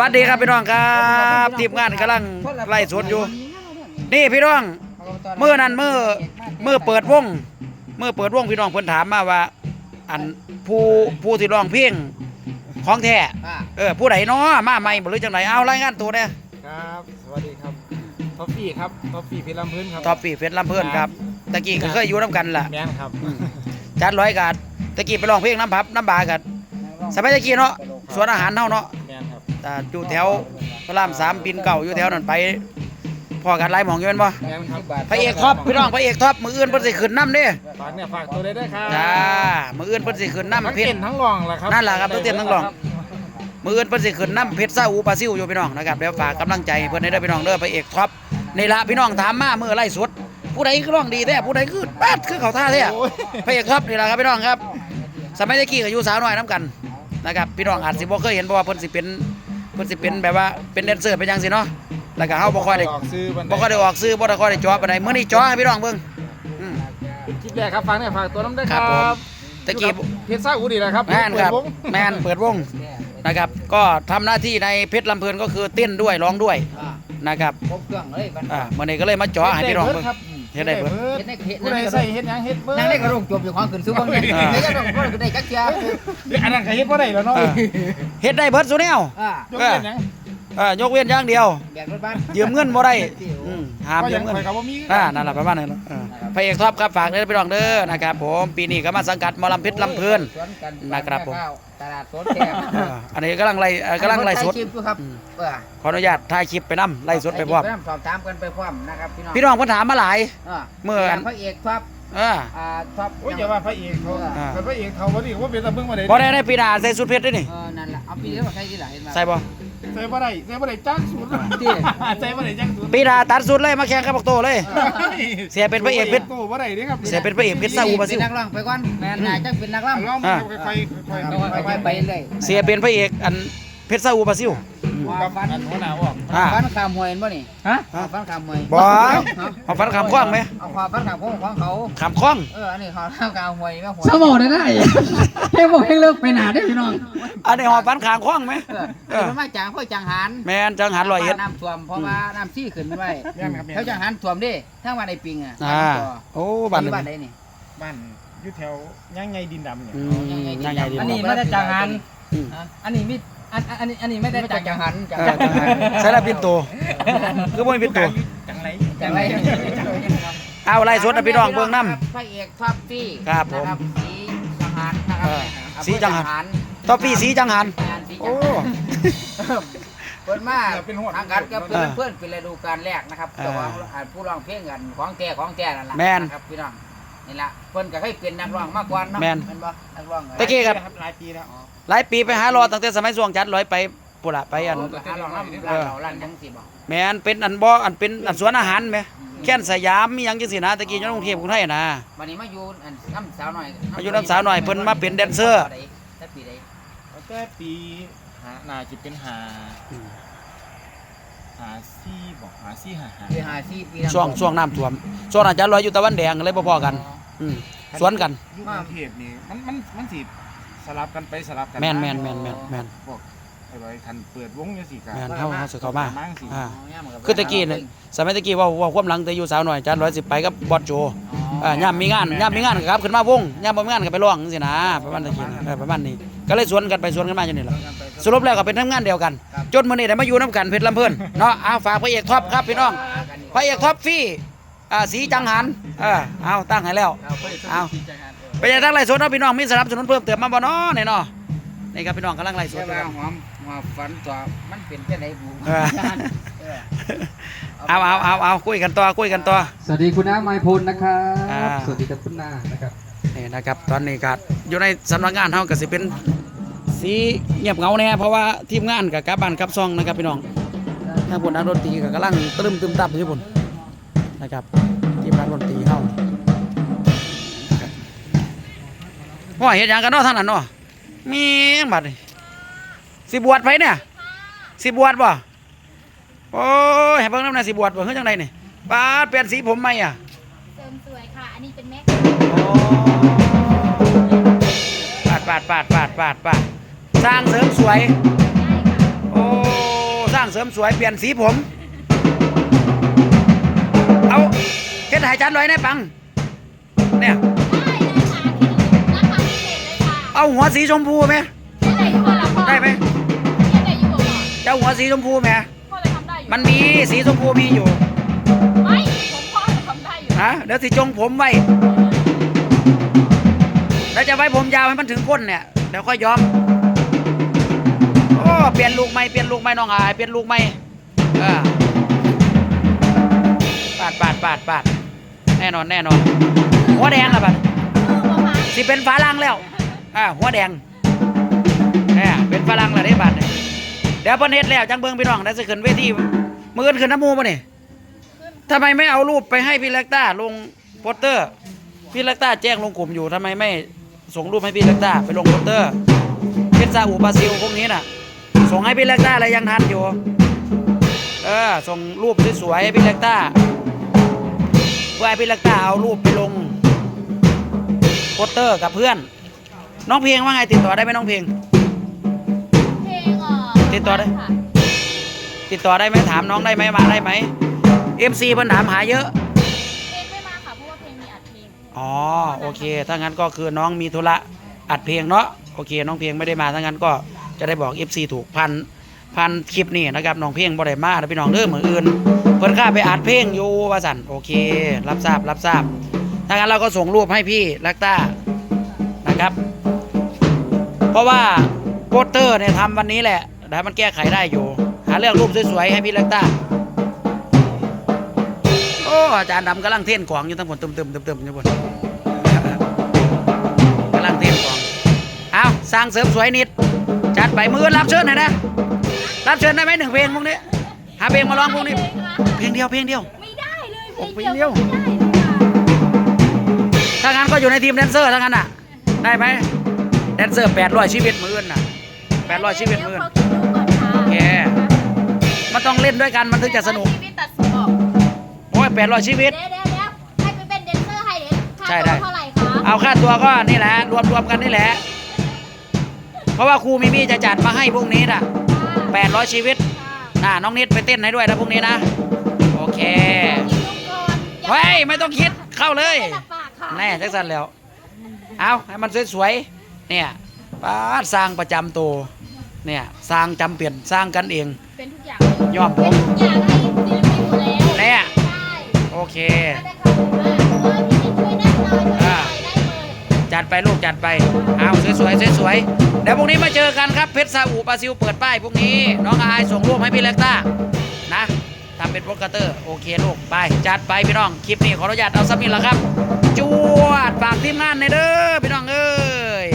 วัสดีครับพี่น้องครับทีมงานกำลังไล่สดอยู่ นี่พี่น้องเมื่อนั้นเมื่อเมื่อเปิดวงเมื่อเปิดวงพี่น้องเพิ่นถามมาว่า อันผู้ผู้ที่ร้องเพลงของแท้อ่าเออผู้ใดเนาะมาใหม่บ่หรือจังไดเอารายงานตัวเด้อครับสวัสดีครับท็อฟฟี่ครับท็อฟฟี่เพชรลำพื้นครับท็อปปี้เฟซลำเพิ่นครับตะกี้ก็เคยอยู่นํกันล่ะแมนครับจัดร้อยกัดตะกี้ไปร้องเพลงน้ำพับน้ำบากัดสมัยตะกี้เนาะสวนอาหารเฮาเนาะแมนครับ อ่าอยู่แถวพระรามสามปินเก่าอยู่แถวนั้นไปพอกันหลายหมองอยู่แม่นบ่แมนครับพระเอกท็อปพี่น้องพระเอกท็อปมืออื่นเพิ่นสิขึ้นน้ำเด้ฝากเนี่ยฝากตัวเลยด้วยครับจ้ามืออื่นเพิ่นสิขึ้นทั้งน้ำเพชเต้รนทั้งรองแหละครับนั่นแหละครับทั้งเต้นทั้งร้อง มืออื่นเพิ่นสิขึ้นน้ำเพชรซาอูปลาซิวอยู่พี่น้องนะครับเดี๋ยวฝากกำลังใจเพิ่นให้เด้อพี่น้องเด้อพระเอกท็อปนี่ละพี่น้องถามมามือไล่สดผู้ใดคือร้องดีแท้ผู้ใดคือแป๊ดคือเขาท่าแท้โอ้ยพระเอกท็อปนี่แหละครับพี่น้องครับ สมัยตะกี้ก็อยู่สาวน้อยน้ำกันนะครับพี่น้องอาจสิบ่เคยเห็นเพราะว่าเพิ่นสิเป็น เพิ่นสิเป็นแบบว่าเป็นแดนเซอร์เป็นจังซี่เนาะแล้วก็เฮาบ่ค่อยได้ออกซื้อบันบ่ค่อยได้ออกซื้อบ่ได้ค่อยได้จ่อปานใดมื้อนี้จ่อให้พี่น้องเบิ่งอืม คลิปแรกครับฝากเนี่ยฝากตัวน้ำด้วยคครัรับบผมตะกี้เพชรซ่าอูดีแหละครับแม่นครับเปิดวง แม่นเปิดวงนะครับ ก็ทำหน้าที่ในเพชรลำเพลินก็คือเต้นด้วยร้องด้วยอ่านะครับครบเครื่องเลยบันอ่ามื้อนี้ก็เลยมาจ่อให้พี่น้องเบิ่ง ครับ เฮ็ดได้เบิดเฮ็ดได้เฮ็ดผู้ใดได้ใส่เฮ็ดหยังเฮ็ดเบิดนั่งได้กระโดดจบอยู่ของขึ้นสู้บ้างเนี่ยอ่าไม่ได้ต้องก็ได้จักเทียเดี๋ยวอันนั้นก็เฮ็ดบ่ได้แล้วเนาะเออเฮ็ดได้เบิดซุแนวอ่ายกเว้นหยังเออยกเว้นอย่างเดียว แบกรถบ้านยืมเงินบ่ได้อืมห้ามก็ยืยัมงเงินข่อยก็บ่มีอ่านั่นแหละประมาณนั้นเนอะเออพระเอกท็อปครับฝากเด้อพี่น้องเด้อนะครับผมปีนี้ก็มาสังกัดหมอลำเพชรลำเพลิน สวนกันนะครับผมข้าวตลาดสดแคบเอออันนี้กำลังไล่เอ่อกำลังไล่สดคลิปอยู่ครับอืม เออขออนุญาตถ่ายคลิปไปนํไล่สดไปพร้อมสอบถามกันไปพร้อมนะครับพี่น้องพี่น้องเพิ่นถามมาหลายอ่าเมื่ออันพระเอกครับเอออ่าท็อปโอ้ยอย่าว่าพระเอกเขาอ่าแต่พระเอกเขาบ่ดีว่าเป็นตะเบิ่งมาได้พอได้ได้ปีหน้าใส่สุดเพชรด้วยนี่ เออนั่นแหละเอาปีนี้มาใส่ที่ไหนเห็นไหมใส่บ่ ใส่บ่ได้ใส่บ่ได้จ้างศูนย์ที่ใส่บ่ได้จ้างศูนย์ปีหน้าตัดสุดเลยมาแข่งกับบักโตเลย เสียเป็นพระเอกเพชรโตบ่ได้เด้ครับเสียเป็นพระเอกเพชรซาอูบาซิล เป็นนักร้องไปก่อนแม่นายจังเป็นนักร้องลองมาค่อยๆค่อยๆไปไปเลย เสียเป็นพระเอกอันเพชรซาอูบาซิล กับอันหัวหน้าออกอ่าฟันขามวยเห็นบ่นี่ฮะเอาฟันขามวยบ่เอาฟันขามคว้างไหมเอาความฟันขามของของเขาขามคล้องเอออันนี้เขาทำขามมวยแม่หัวสมองได้ได้ให้บอกให้เลิกไปหนาได้อพี่น้องอันนี้หอฟันขามคล้องไหมเออมันมาจางพ่อจางหันแมนจังหันลอยเอ็ดน้ำท่วมเพราะว่าน้ำซี่ขึ้นไว้แม่นครับแม่นเขาจางหันท่วมดิทั้งวันในปิงอะอ่าโอ้บ้านบ้านี้นใดนี่บ้านอยู่แถวย่างไงดินดำเนี่ยอืมยังไงดีอันนี้ไม่ได้จางหันอันนี้มี อันอันนี้อันนี้ไม่ได้ไม่จาจางงหันจางเออหันจังหันใส่ละปินโตคือบ่มีปินโตจังไรจางไรเอาไล่สดนะพี่น้องเบิ่งน้พระเอกท็อปปี้ครับผมนะสีจังหันนะครัเออสีจังหันนต่อปีสีจังหันสีจัโอ้งหันเปิดมาทางกันก็เป็นอ่าเพื่อนเป็นฤดูกาลแรกนะครับอ่าเจ้าของอ่าผู้ร้องเพลงกันของแท้ของแท้นั่นแหละแม่นนะครับพี่น้อง นี่ละเพิ่นก็เคยเป็นนักร้องมาก่อนเนาะแม่นเป็นบ่นักร้องตะกี้ ครับ หลายปีแล้วหลายปีไปหารอตั้งแต่สมัยส่วงจัดร้อยไปปุระไปอันไปหาร้องน้ำร้านเราร้านจังสิบ่แม่นเป็นอันบ่อันเป็นอันสวนอาหารไหมแค่นสยามมีหยังจังซี่นะตะกี้อยู่ในกรุงเทพกรุงไทยนะ วันนี้มาอยู่อันน้ำสาวหน่อยมาอยู่น้ำสาวหน่อยเพิ่นมาเป็นแดนเซอร์ แต่ปีใดแต่ปีหาน่าจะเป็นหาหาซี่บอกหาซี่หาหาปีห้าสี่ปีช่วงช่วงน้ำท่วมช่วงนั้นจัดร้อยอยู่ตะวันแดงเลยบ่พอกันอื มสวนกัน ยุคกรุงเทพนี่มันมันมันสิสลับกันไปสลับกันแม่นแม่นแม่นแม่นแม่น พวกไอ้ไว้คันเปิดวงจังซี่ก็แม่นเฮาเฮาสิเข้ามามั่งสิอ่า คือตะกี้เนี่ยสมัยตะกี้เว่าเว่าความหลังแต่อยู่สาวหน่อยจัดร้อยสิไปกับบอสโจอ่ายามมีงานยามมีงานก็ครับขึ้นมาวงยามบ่มีงานก็ไปร้องจังซี่นะประมาณตะกี้นะเออประมาณนี้ก็เลยสวนกันไปสวนกันมาอยู่นี่แหละสรุปแล้วก็เป็นทำงานเดียวกันจนมื้อนี้ได้มาอยู่นํกันเพชรลำเพิ่นเนาะเอาฝากพระเอกท็อปครับพี่น้องพระเอกท็อปฟรี อ่าสีจังหันเออเอาตั้งให้แล้ว เอา ไปยังทางไลฟ์สดเนาะพี่น้องมีสนับสนุนเพิ่มเติมมาบ่เนาะนี่เนาะนี่ครับพี่น้องกำลังไลฟ์สเสีดยอยู่ว่าครับหอมหอมฝันตัวมันเป็นจังได๋บูเออ เอาเอาเอาเอาคุยกันต่อคุยกันต่อ สวัสดีคุณน้าไมพลนะครัอ่า บ สวัสดีครับคุณน้านะครับ นี่นะครับตอนนี้ก็อยู่ในสำนักงานเฮาก็สิเป็นสีเงียบเหงาแน่เพราะว่าทีมงานกับกลับบ้านกลับซองนะครับพี่น้องทางผลนักดนตรีก็กำลังตรึมตึมตับอยู่พุ่น นะครับทีมนักดนตรีเฮานะครับว่าเฮ็ดหยังกันเนาะทางนั้นเนาะมีหยังบัดนี่สิบวชไผเนี่ยสิบวชบ่โอ้ยให้เบิ่งนำหน่อยสิบวชบ่เฮ็ดจังไดนี่ปาดเปลี่ยนสีผมใหม่อะเสริมสวยค่ะอันนี้เป็นแม็กปาดปาดปาดปาดปาดปาดสร้างเสริมสวยได้ค่ะโอ้เสริมสวยเปลี่ยนสีผม เฮ็ดใหายจันลอยในปัง เนี่ยได้เลยค่ะที่ราคาพิเศษเลยค่ะเอาหัวสีชมพูไหม ได้อยู่บ่ล่ะพ่อได้ไหมได้อยู่บ่พ่อเจ้าหัวสีชมพูไหมพ่อเลยทำได้อยู่มันมีสีชมพูมีอยู่ไม่ผมพ่อเลยทำได้อยู่นะเดี๋ยวสิจงผมไว้แล้วจะไว้ผมยาวให้มันถึงก้นเนี่ยเดี๋ยวค่อยย้อมโอ้เปลี่ยนลูกใหม่เปลี่ยนลูกใหม่น้องอายเปลี่ยนลูกใหม่เออปาดปาดปาดปาด แน่นอนแน่นอน หัวแดงละบัดคือบ่คะสิเป็นฝาลังแล้วอ่าหัวแดงเนี่ยเป็นฝาลังแล้วได้บัดเนี่ยเดี๋ยวเพิ่นเฮ็ดแล้วจังเบิ่งพี่น้องได้สิขึ้นเวทีมื้ออื่นขึ้นน้ำหมูป่ะนี่ทำไมไม่เอารูปไปให้พี่เล็กต้าลงโปสเตอร์ พี่เล็กต้าแจ้งลงกลุ่มอยู่ทำไมไม่ส่งรูปให้พี่เล็กต้าไปลงโปสเตอร์เพชรซาอุบราซิลพวกนี้น่ะ ส่งให้พี่เล็กต้าอะไรยังทันอยู่ เออ ส่งรูปสวยๆให้พี่เล็กต้าเพื่อให้พี่เล็กต้าเอารูปไปลงโปสเตอร์กับเพื่อน น้องเพลงว่าไงติดต่อได้ไหมน้องเพลง เพลงเอ่อติดต่อได้ ค่ะติดต่อได้ไหมถามน้องได้ไหมมาได้ไหมเอ็มซีเพิ่นถามหาเยอะ เพลงไม่มาค่ะเพราะว่าเพลงมีอัดเพลงอ๋อโอเค ถ้างั้นก็คือน้องมีธุระอัดเพลงเนาะโอเค น้องเพลงไม่ได้มาถ้างั้นก็จะได้บอก FC ถูกพันพันคลิปนี่นะครับน้องเพลงบ่ได้มานะพี่น้องเด้อเหมือนอื่นเพิ่นข้าไปอัดเพลงอยู่ว่าสันโอเค รับทราบรับทราบถ้างั้นเราก็ส่งรูปให้พี่ลักต้านะครับ เพราะว่าโปสเตอร์เนี่ยทำวันนี้แหละแต่มันแก้ไขได้อยู่ หาเรื่องรูปสวยๆให้พี่ลักต้าโอ้อาจารย์ดำกำลังเท่นของอยู่ทั้งหมดตึมๆตึมๆอยู่บนกำลังเตรียมของเอาสร้างเสริมสวยนิด จัดไปมือรับเชิญหน่อยนะ รับเชิญได้ไหมหนึ่งเพลงพวกนี้ หาเพลงมาร้องพวกนี้ เพลงเดียวเพลงเดียว ไม่ได้เลยโอ้เพลงเพลงเดีเดียยววไม่ได้เลยค่ะถ้างั้นก็อยู่ในทีมแดนเซอร์ถ้างั้นอะ ได้ไหมแดนเซอร์แปดร้อยชีวิตมืออนน่ะแปดร้อยชีวิตมืออนเดี๋ยวเขาคิดดูก่อนค่ะโอเค มันต้องเล่นด้วยกันมันถึงจะสนุก ชีวิตตัดสินออกโอ้ยแปดร้อยชีวิต เดี๋ยวเดี๋ยวเดี๋ยวให้ไปเป็นแดนเซอร์ให้เด็กค่าใช่ตัวได้เท่าไหร่คะเอาค่าตัวก็นี่แหละ รวมรวมกันนี่แหละ เพราะว่าครูมิมี่จะจัดมาให้พวกนี้น่ะแปดร้อยชีวิต น่าน้องนิดไปเต้นให้ด้วยนะพวกนี้นะ โอเคเฮ้ยไม่ต้องคิดเข้าเลยแน่จักสันแล้ว เอาให้มันสวยๆเนี่ยป้าดสร้างประจำตัวเนี่ยสร้างจำเปลี่ยนสร้างกันเองเป็นทุกอย่างยอมผมเป็นทุกอย่างให้ศิลปินหมดแล้วแน่ใช่โอเค ดไปลูกจัดไปเอาสวยๆสวยๆเดี๋ยวพรุ่งนี้มาเจอกันครับเพชรซาอูปาซิลเปิดป้ายพรุ่งนี้น้องอายส่งรูปให้พี่เล็กต้านะทำเป็นโปรกเตอร์โอเคลูกไปจัดไปพี่น้องคลิปนี้ขออนุญาตเอาสักนิดละครับจวดฝากทีมงานในเด้อพี่น้องเอ้ย